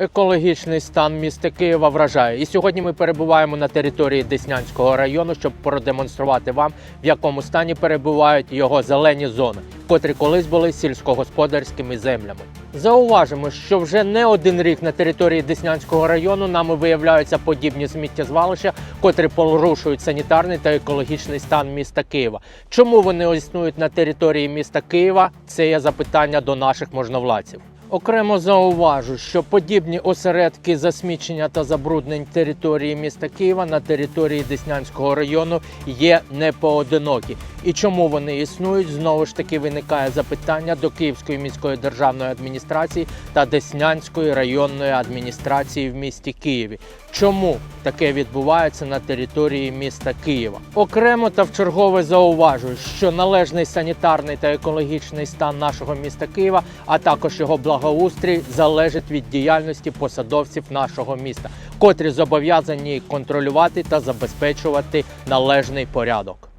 Екологічний стан міста Києва вражає. І сьогодні ми перебуваємо на території Деснянського району, щоб продемонструвати вам, в якому стані перебувають його зелені зони, котрі колись були сільськогосподарськими землями. Зауважимо, що вже не один рік на території Деснянського району нами виявляються подібні сміттєзвалища, котрі порушують санітарний та екологічний стан міста Києва. Чому вони існують на території міста Києва? Це є запитання до наших можновладців. Окремо зауважу, що подібні осередки засмічення та забруднень території міста Києва на території Деснянського району є непоодинокі. І чому вони існують? Знову ж таки виникає запитання до Київської міської державної адміністрації та Деснянської районної адміністрації в місті Києві. Чому таке відбувається на території міста Києва? Окремо та вчергове зауважую, що належний санітарний та екологічний стан нашого міста Києва, а також його благоустрій, залежить від діяльності посадовців нашого міста, котрі зобов'язані контролювати та забезпечувати належний порядок.